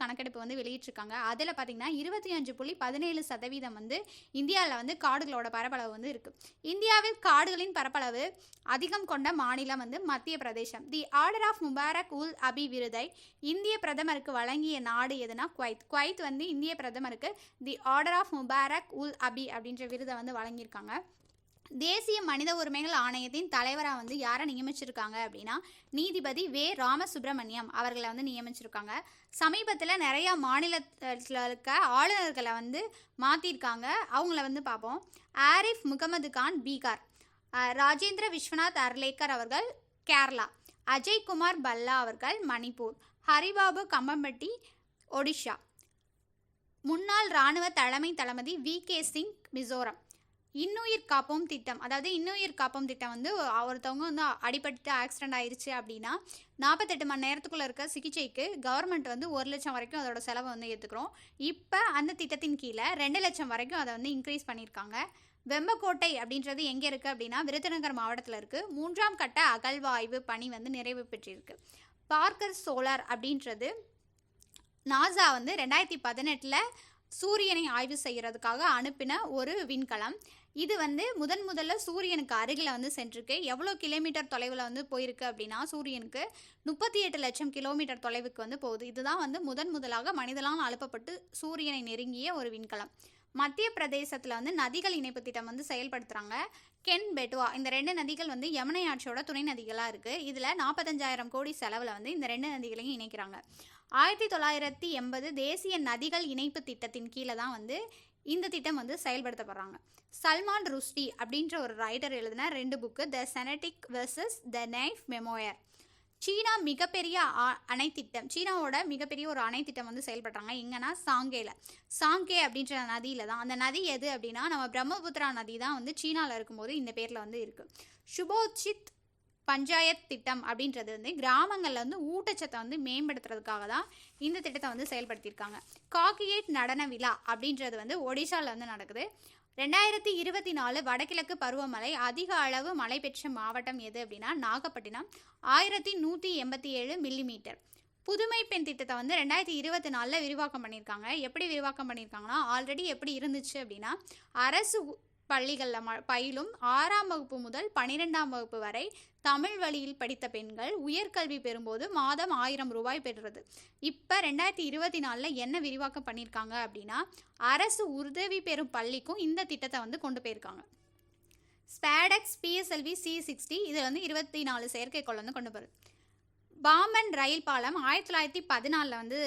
கணக்கெடுப்பு வந்து வெளியிட்டிருக்காங்க. அதில் பார்த்தீங்கன்னா இருபத்தி அஞ்சு புள்ளி பதினேழு சதவீதம் வந்து இந்தியாவில் வந்து காடுகளோட பரப்பளவு வந்து இருக்குது இந்தியாவில் காடுகளின் பரப்பளவு அதிகம் கொண்ட மாநிலம் வந்து மத்திய பிரதேசம். தி ஆர்டர் ஆஃப் முபாரக் உல் அபி விருதை இந்திய பிரதமருக்கு வழங்கிய நாடு எதுனா குவைத். குவைத் வந்து இந்திய பிரதமருக்கு தி ஆர்டர் ஆஃப் முபாரக் உல் அபி அப்படின்ற விருதை வந்து வழங்கியிருக்காங்க. தேசிய மனித உரிமைகள் ஆணையத்தின் தலைவராக வந்து யாரை நியமிச்சிருக்காங்க அப்படின்னா நீதிபதி வே. ராமசுப்ரமணியம் அவர்களை வந்து நியமிச்சிருக்காங்க. சமீபத்தில் நிறையா மாநிலத்தில் இருக்க ஆளுநர்களை வந்து மாற்றிருக்காங்க அவங்கள வந்து பார்ப்போம். ஆரிஃப் முகமது கான் பீகார் ராஜேந்திர விஸ்வநாத் அர்லேக்கர் அவர்கள் கேரளா அஜய்குமார் பல்லா அவர்கள் மணிப்பூர் ஹரிபாபு கம்மம்பட்டி ஒடிஷா முன்னாள் இராணுவ தலைமை தளபதி வி. கே. சிங் மிசோரம். இன்னுயிர் காப்போம் திட்டம். அதாவது இன்னுயிர் காப்போம் திட்டம் வந்து ஒருத்தவங்க வந்து அடிபட்டு ஆக்சிடென்ட் ஆயிடுச்சு அப்படின்னா நாற்பத்தெட்டு மணி நேரத்துக்குள்ளே இருக்க சிகிச்சைக்கு கவர்மெண்ட் வந்து ஒரு லட்சம் வரைக்கும் அதோட செலவை வந்து ஏற்றுக்கிறோம் இப்போ அந்த திட்டத்தின் கீழே ரெண்டு லட்சம் வரைக்கும் அதை வந்து இன்க்ரீஸ் பண்ணியிருக்காங்க. வெம்பக்கோட்டை அப்படின்றது எங்கே இருக்குது அப்படின்னா விருதுநகர் மாவட்டத்தில் இருக்குது மூன்றாம் கட்ட அகழ்வாய்வு பணி வந்து நிறைவு பெற்றிருக்கு. பார்க்கர் சோலார் அப்படின்றது நாசா வந்து ரெண்டாயிரத்தி பதினெட்டில் சூரியனை ஆய்வு செய்கிறதுக்காக அனுப்பின ஒரு விண்கலம். இது வந்து முதன் முதல்ல சூரியனுக்கு அருகில் வந்து சென்றிருக்கு. எவ்வளோ கிலோமீட்டர் தொலைவில் வந்து போயிருக்கு அப்படின்னா சூரியனுக்கு முப்பத்தி எட்டு லட்சம் கிலோமீட்டர் தொலைவுக்கு வந்து போகுது. இதுதான் வந்து முதன் முதலாக மனிதனால் அனுப்பப்பட்டு சூரியனை நெருங்கிய ஒரு விண்கலம். மத்திய பிரதேசத்தில் வந்து நதிகள் இணைப்பு திட்டம் வந்து செயல்படுத்துகிறாங்க கென் பெட்வா இந்த ரெண்டு நதிகள் வந்து யமுனை ஆட்சியோட துணை நதிகளாக இருக்குது இதில் நாற்பத்தஞ்சாயிரம் கோடி செலவில் வந்து இந்த ரெண்டு நதிகளையும் இணைக்கிறாங்க. ஆயிரத்தி தொள்ளாயிரத்தி எண்பது தேசிய நதிகள் இணைப்பு திட்டத்தின் கீழே தான் வந்து இந்த திட்டம் வந்து செயல்படுத்தப்படுறாங்க. சல்மான் ருஷ்டி அப்படின்ற ஒரு ரைட்டர் எழுதின ரெண்டு book the satanic verses the knife memoir சீனா மிகப்பெரிய அ- அணை திட்டம் சீனாவோட மிகப்பெரிய ஒரு அணை திட்டம் வந்து செயல்படுறாங்க. எங்கன்னா சாங்கேல. சாங்கே அப்படின்ற நதியில தான். அந்த நதி எது அப்படின்னா நம்ம பிரம்மபுத்திரா நதி தான் வந்து சீனாவில் இருக்கும்போது இந்த பேரில் வந்து இருக்குது சுபோச்சித் பஞ்சாயத் திட்டம் அப்படின்றது வந்து கிராமங்களில் வந்து ஊட்டச்சத்தை வந்து மேம்படுத்துறதுக்காக தான் இந்த திட்டத்தை வந்து செயல்படுத்தியிருக்காங்க. காக்கியேட் நடன விழா அப்படின்றது வந்து ஒடிசாவில் வந்து நடக்குது. ரெண்டாயிரத்தி இருபத்தி நாலு வடகிழக்கு பருவமழை அதிக அளவு மழை பெற்ற மாவட்டம் எது அப்படின்னா நாகப்பட்டினம். ஆயிரத்தி நூற்றி எண்பத்தி ஏழு மில்லிமீட்டர். புதுமை பெண் திட்டத்தை வந்து ரெண்டாயிரத்தி இருபத்தி நாலில் விரிவாக்கம் பண்ணியிருக்காங்க. எப்படி விரிவாக்கம் பண்ணியிருக்காங்கன்னா ஆல்ரெடி எப்படி இருந்துச்சு அப்படின்னா அரசு பள்ளிகளில் ம பயிலும் ஆறாம் வகுப்பு முதல் பனிரெண்டாம் வகுப்பு வரை தமிழ் வழியில் படித்த பெண்கள் உயர்கல்வி பெறும்போது மாதம் ஆயிரம் ரூபாய் பெறுறது. இப்போ ரெண்டாயிரத்தி இருபத்தி நாலில் என்ன விரிவாக்கம் பண்ணியிருக்காங்க அப்படின்னா அரசு உதவி பெறும் பள்ளிக்கும் இந்த திட்டத்தை வந்து கொண்டு போயிருக்காங்க. ஸ்பேடெக்ஸ் பிஎஸ்எல்வி சி சிக்ஸ்டி இதில் வந்து இருபத்தி நாலு செயற்கைக்கோள் வந்து கொண்டு போகிறது பாம்பன் ரயில் பாலம் ஆயிரத்தி தொள்ளாயிரத்தி பதினாலில் வந்து